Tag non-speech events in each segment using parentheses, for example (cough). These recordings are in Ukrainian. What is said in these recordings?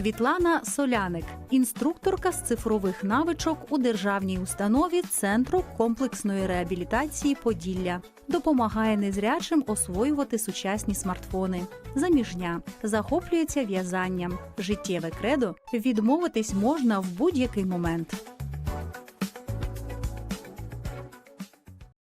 Світлана Соляник, інструкторка з цифрових навичок у державній установі Центру комплексної реабілітації Поділля, допомагає незрячим освоювати сучасні смартфони. Заміжня захоплюється в'язанням. Життєве кредо відмовитись можна в будь-який момент.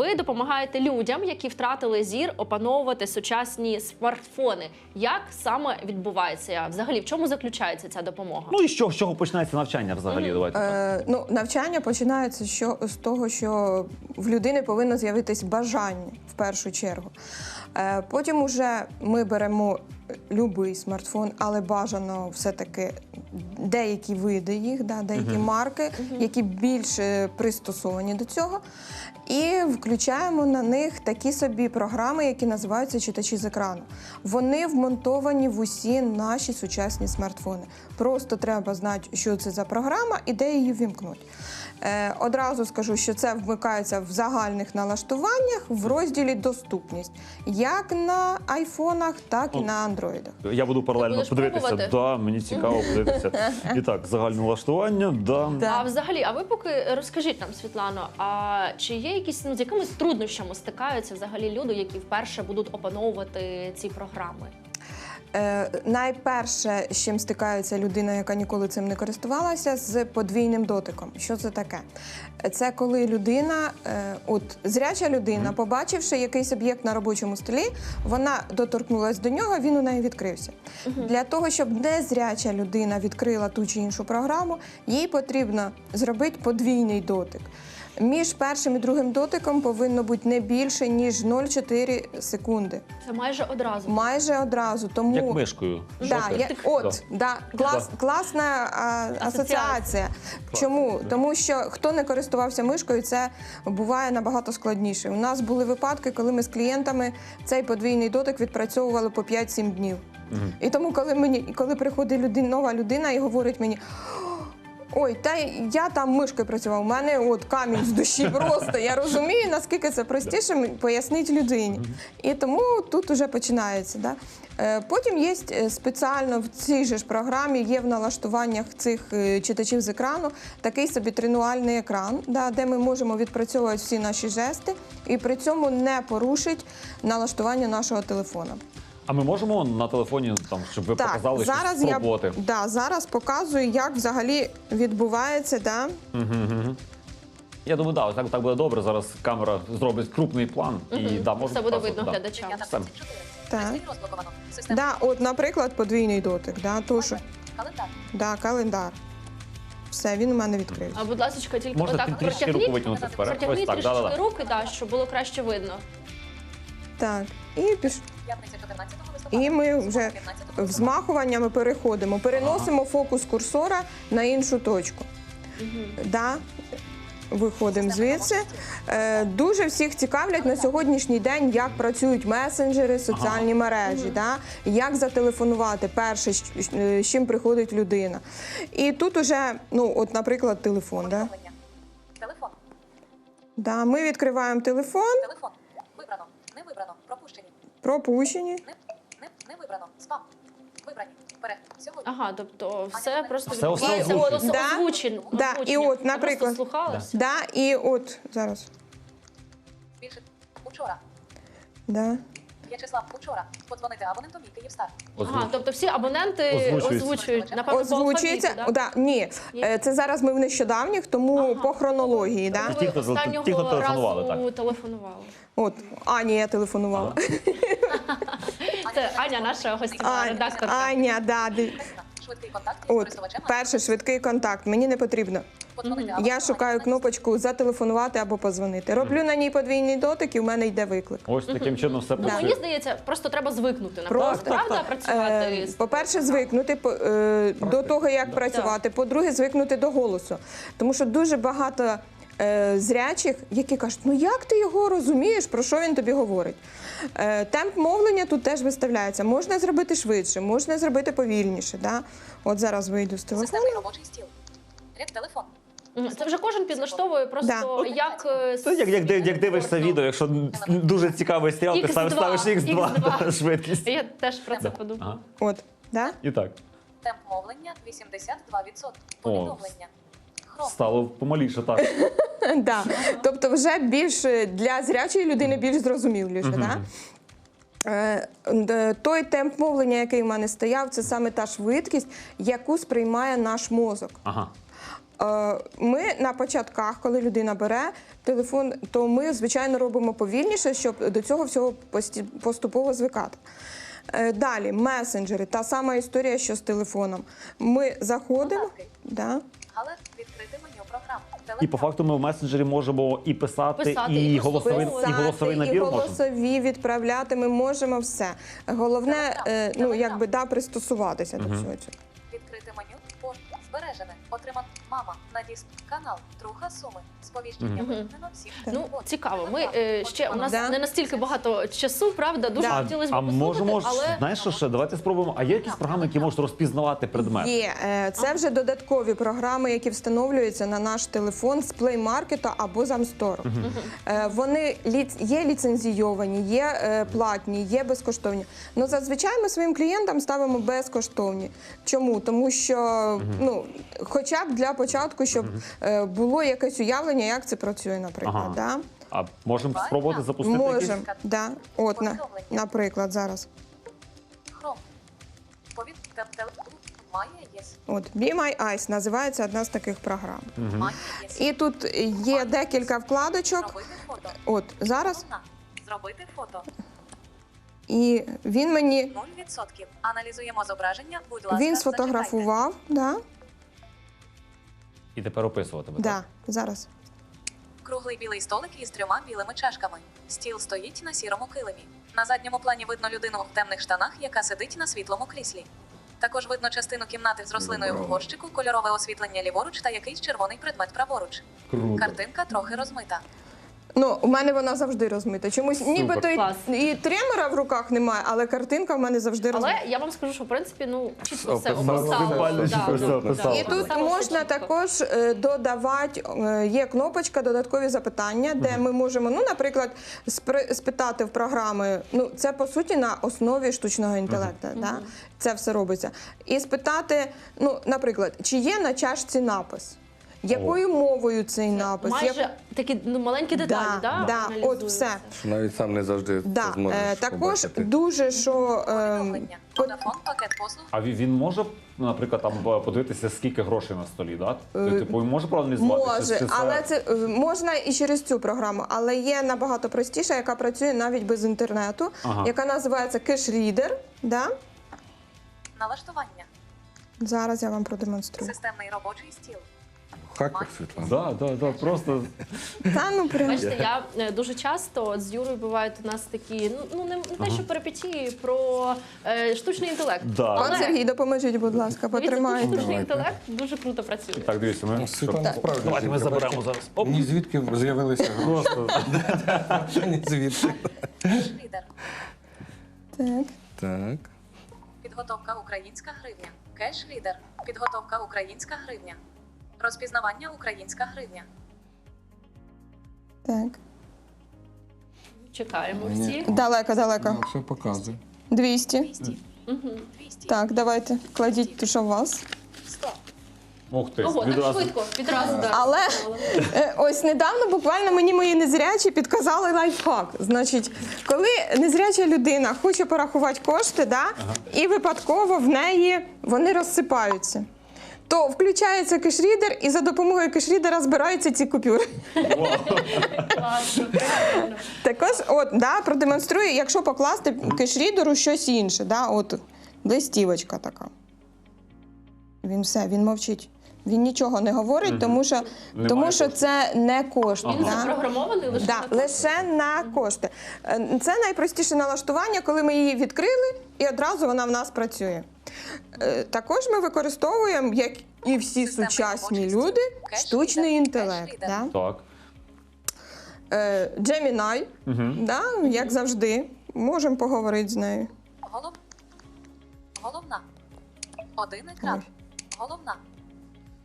Ви допомагаєте людям, які втратили зір, опановувати сучасні смартфони. Як саме відбувається? Взагалі, в чому заключається ця допомога? Ну і що, з чого починається навчання взагалі? Давайте. Е, ну, навчання починається що, з того, що в людини повинно з'явитись бажання в першу чергу. Е, потім уже ми беремо будь-який смартфон, але бажано все-таки деякі види їх, да, деякі марки, які більш е, пристосовані до цього. І включаємо на них такі собі програми, які називаються читачі з екрану. Вони вмонтовані в усі наші сучасні смартфони. Просто треба знати, що це за програма і де її вімкнути. Е, одразу скажу, що це вмикається в загальних налаштуваннях в розділі Доступність як на айфонах, так і Ну, на андроїдах. Я буду паралельно подивитися. пробувати? Да, мені цікаво подивитися. (laughs) І так, загальне влаштування, да. Да. А взагалі, а ви поки розкажіть нам, Світлано, а чи є якісь ну, з якимись труднощами стикаються взагалі люди, які вперше будуть опановувати ці програми? Е, найперше, з чим стикається людина, яка ніколи цим не користувалася, з подвійним дотиком. Що це таке? Це коли людина, е, от зряча людина, побачивши якийсь об'єкт на робочому столі, вона доторкнулася до нього, він у неї відкрився. Для того, щоб незряча людина відкрила ту чи іншу програму, їй потрібно зробити подвійний дотик. Між першим і другим дотиком повинно бути не більше ніж 0,4 секунди. Це майже одразу. Майже одразу. Тому Як мишкою. Да, я, от, да, клас, класна а, асоціація. Чому? Тому що хто не користувався мишкою, це буває набагато складніше. У нас були випадки, коли ми з клієнтами цей подвійний дотик відпрацьовували по 5-7 днів. І тому, коли мені, коли приходить людина, нова людина і говорить мені. Ой, та я там мишкою працював. У мене от камінь з душі (laughs) просто. Я розумію, наскільки це простіше пояснити людині. І тому тут вже починається. Да? Е, Потім є е, спеціально в цій же ж програмі, є в налаштуваннях цих е, читачів з екрану такий собі тренувальний екран, да, де ми можемо відпрацьовувати всі наші жести і при цьому не порушить налаштування нашого телефона. А ми можемо на телефоні, там, щоб ви показали зараз щось я да, зараз показую, як взагалі відбувається. Да? Я думаю, да, так, так буде добре. Зараз камера зробить крупний план і да, може Все буде показувати, видно да. глядачам. Все. Так. Да, от, наприклад, подвійний дотик. Да, то, що, календар. да, календар. Все, він у мене відкрився. А будь ласка, тільки Можна отак трішки руку протягніть, витягнути вперед. протягніть так, трішки руки, да, щоб було краще видно. Так, і піш... П'ятниця 14 листопада. І ми вже 15 взмахуваннями переходимо, переносимо фокус курсора на іншу точку. Да. Виходимо звідси. Е, дуже всіх цікавлять на сьогоднішній день, як працюють месенджери, соціальні мережі, да? як зателефонувати перше, з з чим приходить людина. І тут уже, ну, от, наприклад, телефон. Да? Телефон. Да, ми відкриваємо телефон, Телефон. Пропущені. Не, вибрано. Спам. Вибрані. Вперед. Сьогодні. Ага, тобто все просто Все відбувається озвучено. Да. озвучен- Да, і озвучення. от, Я наприклад, просто слухалася. Да, і от зараз. Більше. Учора. Да. В'ячеслав. Учора. Подзвонити абоненту мій Київстар. Ага, тобто всі абоненти Озвучуються. озвучують, напевно, по Озвучується. алфавіту, да? Да, ні, Е, це зараз ми в нещодавніх, тому Ага. по хронології. Да? І ті, хто- Останнього ті, хто телефонували, разу телефонували. От Ані я телефонувала. Це Аня, наша гостя, Аня, редакторка. Аня, да, див- Швидкий контакт із От користувачем. перший швидкий контакт. Мені не потрібно. Подзвонити або Я шукаю кнопочку зателефонувати або позвонити. Роблю на ній подвійний дотик, і в мене йде виклик. Ось таким чином все Ну, мені працює. здається, просто треба звикнути напевно, Просто. правда, Так, працювати Е, з По-перше, звикнути по- е, до того, як працювати. По-друге, звикнути до голосу. Тому що дуже багато е, зрячих, які кажуть, ну як ти його розумієш, про що він тобі говорить. Е, темп мовлення тут теж виставляється. Можна зробити швидше, можна зробити повільніше. Да? От зараз вийду з телефону. Системний робочий стіл. Ряд телефон. Це вже кожен підлаштовує просто Да. як е, Це як, як, як, як дивишся відео, якщо дуже цікавий серіал, ти ставиш, ставиш X2 X2. швидкість. Я теж про це подумала. Ага. От, да? І так. Темп мовлення 82%. Повідомлення. Стало помаліше, так. (laughs) Да. Тобто, вже більш е, для зрячої людини більш зрозуміліше. Да? Е, Той темп мовлення, який в мене стояв, це саме та швидкість, яку сприймає наш мозок. Ага. Е, Ми на початках, коли людина бере телефон, то ми звичайно робимо повільніше, щоб до цього всього поступово звикати. Далі месенджери, та сама історія, що з телефоном. Ми заходимо. Да. Але відкрити меню програм. І по факту ми в месенджері можемо і писати, Писати, і, і голосовий, і прослуховувати. голосовий і набір можемо. голосові відправляти. Ми можемо все. Головне, Телеграм, е, ну телеграм. якби да, пристосуватися до всього цього. Відкрити меню. Пошт. Збережене. Отриман. Мама. Надіс. Канал. Труха суми. Сповіщення вимкнено всіх. Ну цікаво. Ми е, ще у нас Да. не настільки багато часу, правда? Дуже Да. А, хотілося б а послухати, можемо, але знаєш що ще? Давайте спробуємо. А є якісь програми, які можуть розпізнавати предмет? Є е, це вже додаткові програми, які встановлюються на наш телефон з Play Market або з App Store. Е, Вони ліц- є ліцензійовані, є е, платні, є безкоштовні. Ну зазвичай ми своїм клієнтам ставимо безкоштовні. Чому? Тому що ну, хоча б для початку, щоб е, було якесь уявлення, як це працює, наприклад. Ага. Да? А можемо спробувати запустити якісь? Можемо, да. От, на, наприклад, зараз. Хром. Повід. Тел- тел- Має єс. От Be My Eyes називається одна з таких програм. Має єс. І тут є декілька вкладочок. Зробити фото. От зараз, Головна. Зробити фото. і він мені 0%. Аналізуємо зображення. Будь ласка, він зачекайте. сфотографував. Да, І тепер описувати. буде. да, так? зараз. Круглий білий столик із трьома білими чашками. Стіл стоїть на сірому килимі. На задньому плані видно людину в темних штанах, яка сидить на світлому кріслі. Також видно частину кімнати з рослиною в горщику, кольорове освітлення ліворуч та якийсь червоний предмет праворуч. Круто. Картинка трохи розмита. Ну, у мене вона завжди розмита. Чомусь нібито і, Клас. і тремора в руках немає, але картинка в мене завжди розмита. але я вам скажу, що в принципі ну чітко все описали. І тут все можна чітко. також е, додавати, е, є кнопочка додаткові запитання, де ми можемо, ну, наприклад, спри- спитати в програми. Ну, це по суті на основі штучного інтелекту. Да? Це все робиться. І спитати, ну, наприклад, чи є на чашці напис? Якою мовою цей напис? Майже Як- такі ну, маленькі деталі, Да, да, да, от аналізуються. все. Навіть сам не завжди Да. це зможеш Е, також побачити. дуже що е, Повідомлення. Vodafone пакет послуг. А він- він може, наприклад, там подивитися, скільки грошей на столі, да? Типу, він може проаналізувати? чи- Може, чи це- але це е, можна і через цю програму, але є набагато простіша, яка працює навіть без інтернету, Ага. яка називається кеш-рідер. Да? Налаштування. Зараз я вам продемонструю. Системний робочий стіл. Хакер, Світлана. Да, да, да, просто Та ну прям. Бачите, я е, дуже часто от з Юрою бувають у нас такі, ну, ну не, не те, що перепетії про е, штучний інтелект. Да. Пан Але, Сергій, допоможіть, будь ласка, дивіться, потримайте. штучний Давайте. інтелект дуже круто працює. так, дивіться, ми Ну, що? Світлана, справді. Давайте ми жінка, заберемо зараз. Оп. Ні звідки з'явилися гроші. Просто (laughs) Ні звідки. Кеш-лідер. Так. Так. Підготовка українська гривня. Кеш-лідер. Підготовка українська гривня. Розпізнавання українська гривня. Так. Чекаємо всі. Далеко, далеко. Ну, Все показує. 200. 200. 200. Так, давайте. Кладіть ту, що у вас. 100. Ух ти, Ого, так відразу. швидко, відразу. да. Але е, ось недавно буквально мені мої незрячі підказали лайфхак. Значить, коли незряча людина хоче порахувати кошти, да, і випадково в неї вони розсипаються. То включається кешрідер, і за допомогою кешрідера збираються ці купюри. Також, от, да, продемонструю, якщо покласти кешрідеру щось інше, да, от листівочка така. Він все, він мовчить. Він нічого не говорить, тому що, Немає тому що це не кошти. Він да. запрограмований лише Да, на кошти. лише на кошти. Е, Це найпростіше налаштування, коли ми її відкрили і одразу вона в нас працює. Е, Також ми використовуємо, як і всі сучасні люди, штучний інтелект. Да? Так. Джемінай, угу. да, як завжди, можемо поговорити з нею. Голов... Головна. Один екран. Головна.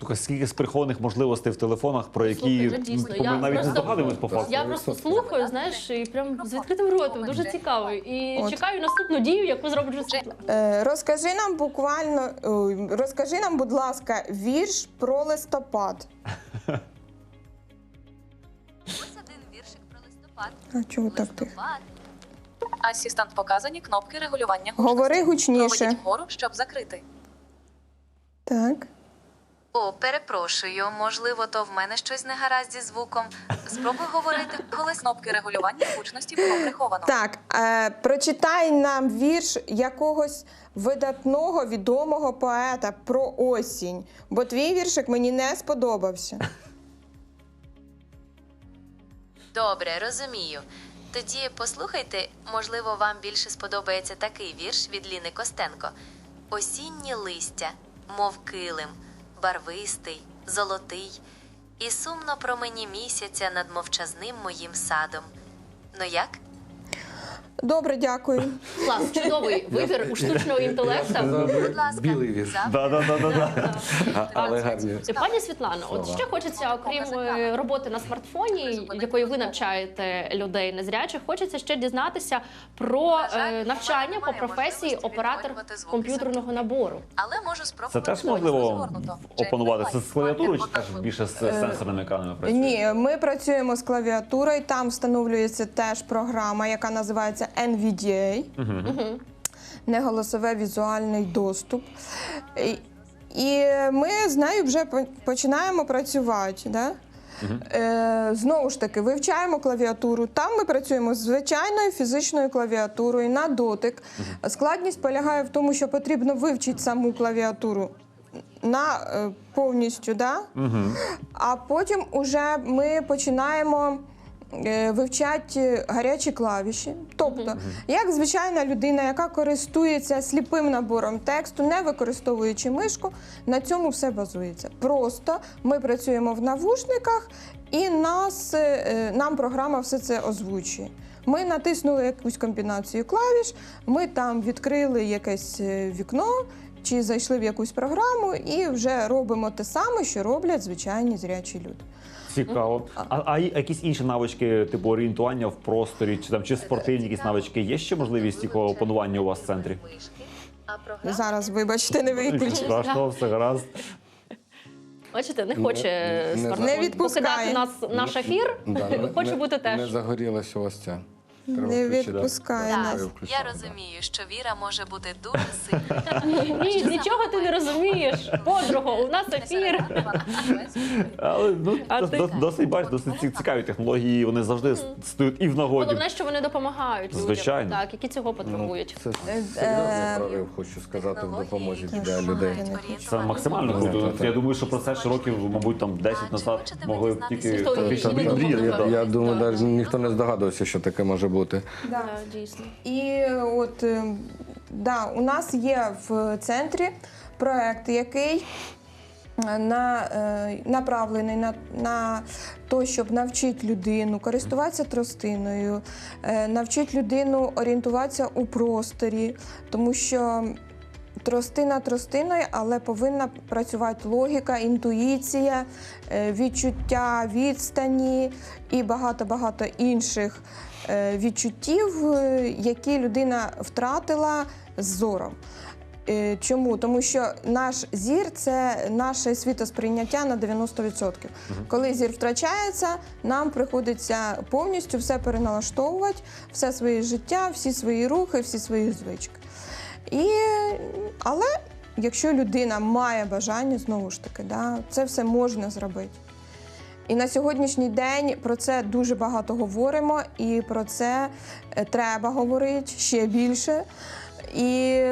Тільки скільки з прихованих можливостей в телефонах, про які Слухай, ну, дійсно, ми я навіть не просто- здогадуємось по факту. Я просто слухаю, знаєш, і прям з відкритим ротом. Дуже цікаво. І От. чекаю наступну дію, яку зробить вже Світлана. Е, Розкажи нам буквально, розкажи нам, будь ласка, вірш про листопад. Ось один віршик про листопад. А чого так ти? Листопад. Асістент показані кнопки регулювання гучності. Говори гучніше. Проведіть вгору, щоб закрити. Так. О, перепрошую, можливо, то в мене щось не гаразд зі звуком. Спробуй говорити, коли кнопки регулювання гучності було приховано. Так, е, прочитай нам вірш якогось видатного відомого поета про осінь, бо твій віршик мені не сподобався. Добре, розумію. Тоді послухайте, можливо, вам більше сподобається такий вірш від Ліни Костенко: Осіннє листя, мов килим, барвистий, золотий, і сумно промені місяця над мовчазним моїм садом. Ну як? Добре, дякую. Клас, чудовий вибір у штучного інтелекту. Будь ласка, Білий вірш. завтра Да, да, да, да, да. Але гарні. Пані Світлано, от ще хочеться, окрім е, роботи на смартфоні, якою ви навчаєте людей незрячих, хочеться ще дізнатися про е, навчання по професії оператор комп'ютерного набору. Але можу Це теж можливо опанувати. Це з клавіатурою чи теж більше з сенсорними екранами працює? Ні, ми працюємо з клавіатурою. Там встановлюється теж програма, яка називається NVDA. Неголосове візуальний доступ. І, ми з нею вже починаємо працювати. Да? Е, знову ж таки, вивчаємо клавіатуру. Там ми працюємо з звичайною фізичною клавіатурою на дотик. Складність полягає в тому, що потрібно вивчити саму клавіатуру на е, повністю, да? а потім уже ми починаємо. Е, Вивчати гарячі клавіші, тобто, як звичайна людина, яка користується сліпим набором тексту, не використовуючи мишку, на цьому все базується. Просто ми працюємо в навушниках, і нас, е, е, нам програма все це озвучує. Ми натиснули якусь комбінацію клавіш, ми там відкрили якесь е, вікно чи зайшли в якусь програму і вже робимо те саме, що роблять звичайні зрячі люди. Цікаво. А, а якісь інші навички, типу орієнтування в просторі, чи там чи спортивні якісь навички? Є ще можливість їх опанування у вас в центрі? Зараз, вибачте, не виключу. страшного, все гаразд. Бачите, не хоче Не- не смартфон покидати нас наш ефір. Да, не- Хоче не- бути теж. Не загорілася ось ця. Треба Не включити. відпускає Так, нас. я розумію, що віра може бути дуже (laughs) сильною. Ні, нічого ти не розумієш. Подруго, у нас ефір. Але ну, А дос- ти- дос- досить бач, досить ці- цікаві технології. Вони завжди с- стають і в нагоді. Головне, що вони допомагають людям, Звичайно. так, які цього Ну, потребують. Це серйозний прорив, хочу сказати, в допомозі для людей. Це максимально круто. Я думаю, що про це ще років, мабуть, там 10 назад могли б тільки хто фактично не мріяти. думав. Я думаю, навіть ніхто не здогадувався, що таке може бути. Так, дійсно. І от е, да, у нас є в центрі проект, який е, на, е, направлений на, на те, щоб навчити людину користуватися тростиною, навчити людину орієнтуватися у просторі, тому що. Тростина тростиною, але повинна працювати логіка, інтуїція, відчуття відстані і багато-багато інших відчуттів, е, які людина втратила з зором. Е, Чому? Тому що наш зір це наше світосприйняття на 90%. Коли зір втрачається, нам приходиться повністю все переналаштовувати, все своє життя, всі свої рухи, всі свої звички. І, але якщо людина має бажання, знову ж таки, да, це все можна зробити. І на сьогоднішній день про це дуже багато говоримо, і про це е, треба говорити ще більше. І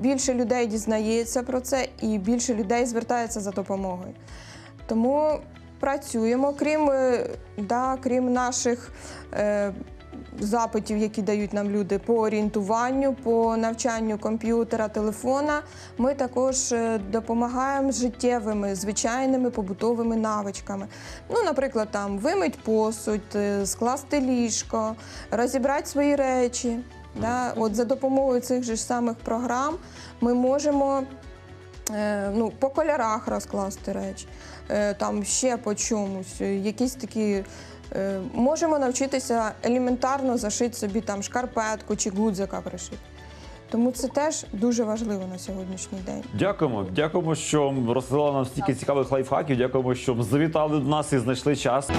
більше людей дізнається про це, і більше людей звертається за допомогою. Тому працюємо, крім, е, да, крім наших е, запитів, які дають нам люди по орієнтуванню, по навчанню комп'ютера, телефона. Ми також е, допомагаємо життєвими, звичайними побутовими навичками. Ну, наприклад, там вимить посуд, е, скласти ліжко, розібрати свої речі. Да? От за допомогою цих же самих програм ми можемо е, ну, по кольорах розкласти речі, е, там ще по чомусь, якісь такі. Е, Можемо навчитися елементарно зашити собі там шкарпетку чи гудзика пришити. Тому це теж дуже важливо на сьогоднішній день. Дякуємо. Дякуємо, що розсилали нам стільки цікавих лайфхаків. Дякуємо, що завітали до нас і знайшли час.